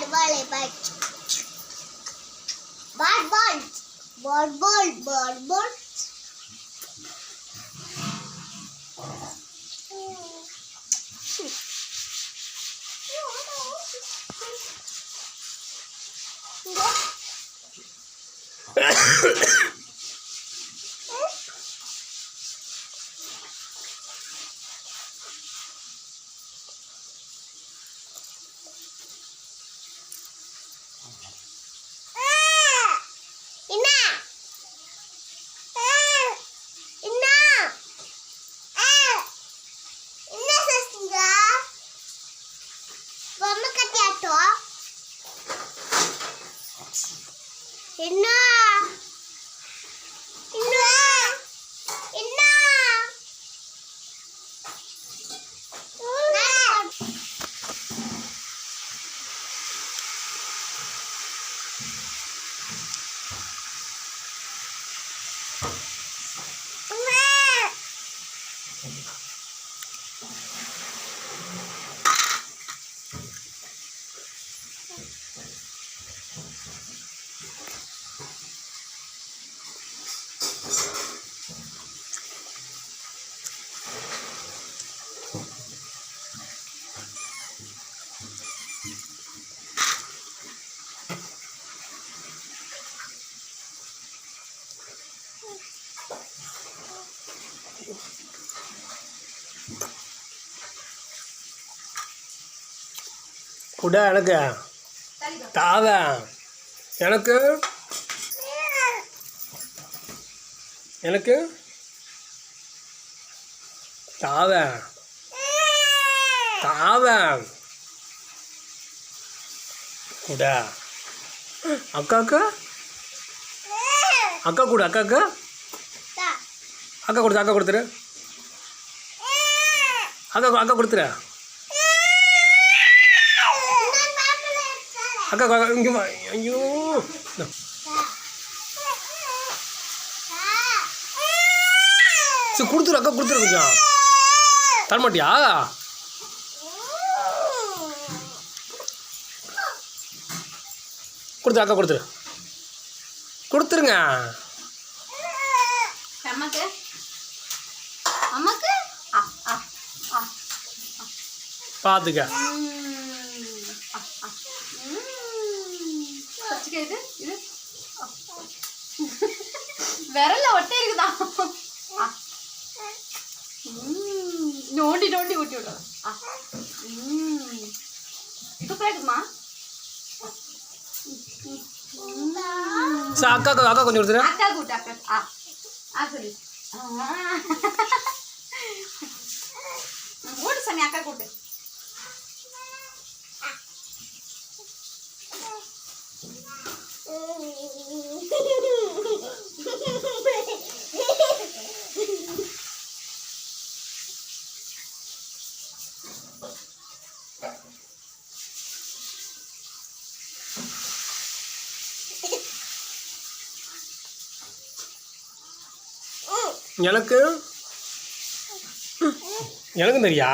bird, bird, bird. Bird, bird. Bird, bird, bird, bird. Go. என்ன குடா எனக்கு தாவ. எனக்கு எனக்கு தாவ. தாவ. குடா அக்காக்கா? அக்கா கூட அக்காக்கா? அக்கா கொடுத்து அக்கா கொடுத்துரு. அக்கா அக்கா கொடுத்துரு. அக்கா அக்கா, இங்கே ஐயோ. சரி கொடுத்துரு அக்கா கொடுத்துரு கொஞ்சம். தரமாட்டியா கொடுத்துரு அக்கா கொடுத்துரு. கொடுத்துருங்க. பார்த்துக்க விரல்ல ஒட்டை இருக்குதா ஆ. ம். நோண்டி நோண்டி ஊட்டி விடுறோம் ஆ. ம். சூப்பரா இருக்குமா சரி அக்கா அக்கா கொஞ்சம் கொடுத்துரு அக்கா கூட்டு அக்கா ஆ ஆ சொல்லு ஆ. ஓடு சாமி அக்கா கூட்டு எனக்கு? எனக்கும் தெரியா?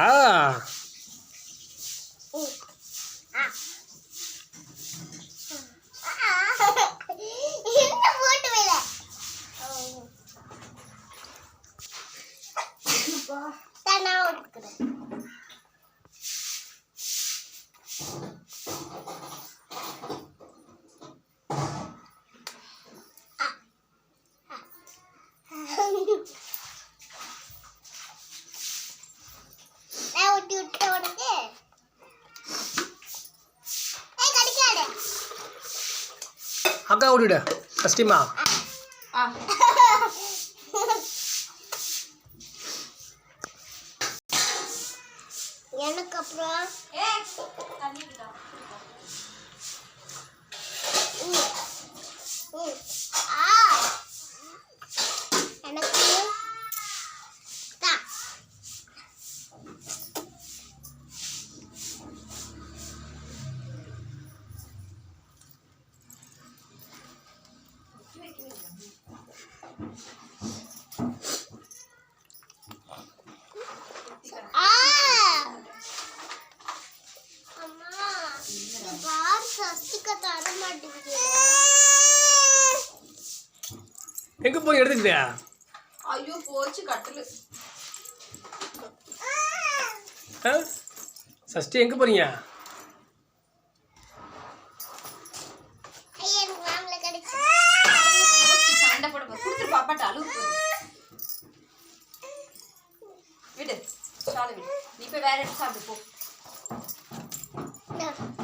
அக்கா ஓடிவிடு கஷ்டமா ஆ எனக்கு அப்புறம் ம். எங்க போய் எடுத்துக்கிட்டியா? ஐயோ போச்சு கட்டலு. சஷ்டி எங்க போறீங்க? விடு சாலை விடு. நீ போய் வேற எடுத்து சாப்பிட்டு போ.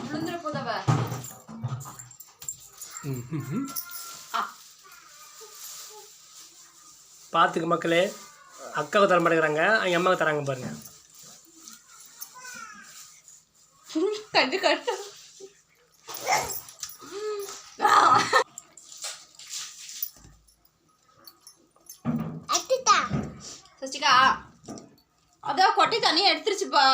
விழுந்துட போதவ. பார்த்துக்கு மக்களே அக்காவுக்கு தர மாட்டேங்கிறாங்க எங்கள் அம்மாவுக்கு தராங்க பாருங்க. கண்டு கட்டு அட்டுதா சசிகா அதான் கொட்டை தண்ணியை எடுத்துருச்சுப்பா.